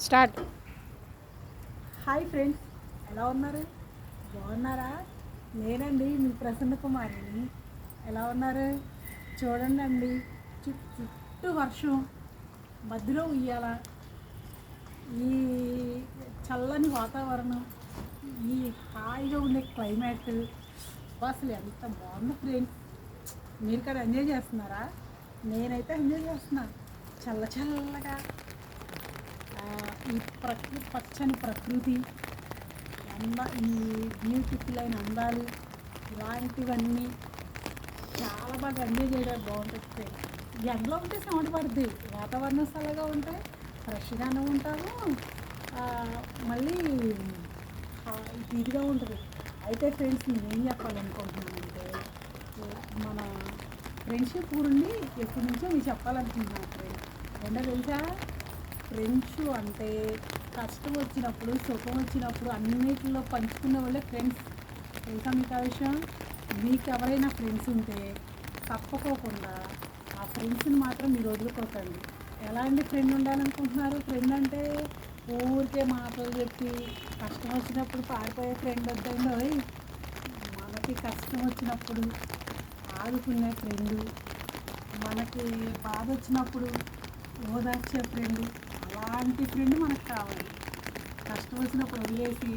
Start. Hi friends ఎలా ఉన్నారు? బాగున్నారా? నేనండి మీ ప్రసన్న కుమారిని. ఎలా ఉన్నారు? చూడండి అండి చు- చుట్టూ వర్షం మధ్యలో ఉయ్యాల ఈ చల్లని వాతావరణం ఈ హాయిగా ఉండే క్లైమేట్. అసలు ఎంత బాగుంది ఫ్రెండ్స్. మీరు కూడా ఎంజాయ్ చేస్తున్నారా? నేనైతే ఎంజాయ్ చేస్తున్నాను. చల్ల చల్లగా. ఈ ప్రకృతి పచ్చని ప్రకృతి అంద ఈ బ్యూటిఫుల్ అయిన అందాలు ఇలాంటివన్నీ చాలా బాగా ఎంజాయ్ చేయడానికి బాగుంటుంది ఈ ఎండలో ఉంటే సౌండ్ పడుద్ది. వాతావరణం చల్లగా ఉంటే ఫ్రెష్గానే ఉంటాము. మళ్ళీ ఇదిగా ఉంటుంది. అయితే ఫ్రెండ్స్ నేనేం చెప్పాలనుకుంటున్నానంటే మన ఫ్రెండ్షిప్ గురించి ఎప్పటి నుంచో మీకు చెప్పాలనుకుంటున్నాను ఫ్రెండ్స్ ఏంటో తెలుసా? ఫ్రెండ్స్ అంటే కష్టం వచ్చినప్పుడు సుఖం వచ్చినప్పుడు అన్నిటిలో పంచుకునే వాళ్ళే ఫ్రెండ్స్. తెలుసా మీకు ఆ విషయం మీకు ఎవరైనా ఫ్రెండ్స్ ఉంటే తప్పకోకుండా ఆ ఫ్రెండ్స్ని మాత్రం మీరు వదులుకోకండి ఎలాంటి ఫ్రెండ్ ఉండాలనుకుంటున్నారు? ఫ్రెండ్ అంటే ఊరికే మాటలు చెప్పి కష్టం వచ్చినప్పుడు పారిపోయే ఫ్రెండ్ వద్దండి. మనకి కష్టం వచ్చినప్పుడు ఆదుకునే ఫ్రెండు మనకి బాధ వచ్చినప్పుడు ఓదార్చే ఫ్రెండ్. అలాంటి ఫ్రెండ్ మనకు కావాలి. కష్టం వచ్చినప్పుడు వదిలేసి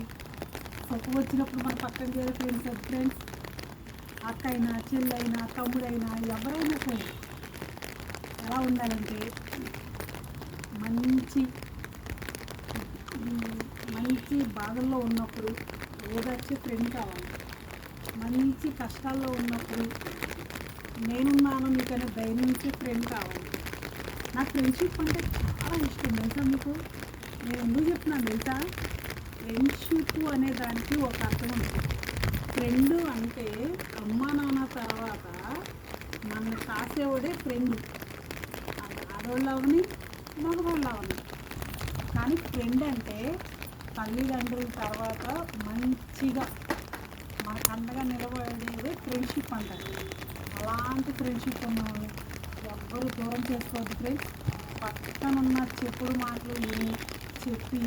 సొప్పు వచ్చినప్పుడు మన పక్కన చేరే ఫ్రెండ్స్ ఫ్రెండ్స్ అక్క అయినా చెల్లైనా తమ్ముడైనా ఎవరైనా సరే ఎలా ఉండాలంటే మంచి మంచి బాధల్లో ఉన్నప్పుడు ఓదార్చే ఫ్రెండ్ కావాలి. మంచి కష్టాల్లో ఉన్నప్పుడు నేనున్నాను నీకనే ధైర్యం ఇచ్చే ఫ్రెండ్ కావాలి. నా ఫ్రెండ్షిప్ అంటే చాలా ఇష్టం తెలుసా మీకు? నేను ఎందుకు చెప్తున్నాను తెలుసా? ఫ్రెండ్షిప్ అనే దానికి ఒక అర్థం ఉంది. ఫ్రెండ్ అంటే అమ్మా నాన్న తర్వాత మన కాసేవాడే ఫ్రెండ్. ఆడవాళ్ళు అవని మగవాళ్ళు అవని కానీ ఫ్రెండ్ అంటే తల్లిదండ్రుల తర్వాత మంచిగా మనకు అండగా నిలబడేది ఫ్రెండ్షిప్ అంటారు. అలాంటి ఫ్రెండ్షిప్ ఉన్నవాళ్ళు ఎవరు దూరం చేసుకోవద్దు ఫ్రెండ్స్ పక్కన ఉన్న చెప్పుడు మాటలు విని చెప్పి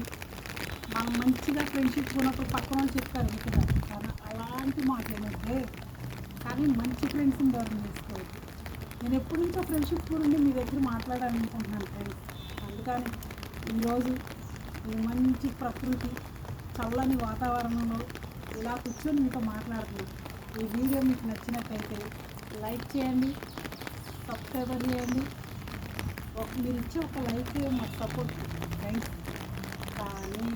మనం మంచిగా ఫ్రెండ్షిప్ ఉన్నప్పుడు పక్కన వాళ్ళు చెప్తారు ఇక్కడ కానీ అలాంటి మాటలు ఏమంటే కానీ మంచి ఫ్రెండ్స్ని దూరం చేసుకోవద్దు. నేను ఎప్పటి నుంచో ఫ్రెండ్షిప్ గురించి మీ దగ్గర మాట్లాడాలనుకుంటున్నాను ఫ్రెండ్స్ అందుకని ఈరోజు ఈ మంచి ప్రకృతి చల్లని వాతావరణంలో ఇలా కూర్చొని మీతో మాట్లాడుతున్నాను. ఈ వీడియో మీకు నచ్చినట్టయితే లైక్ చేయండి సబ్స్క్రైబర్ చేయండి ఒక- మీరు ఇచ్చే ఒక లైక్ మాకు సపోర్ట్ థ్యాంక్స్ కానీ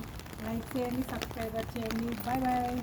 లైక్ చేయండి సబ్స్క్రైబర్ చేయండి. Bye bye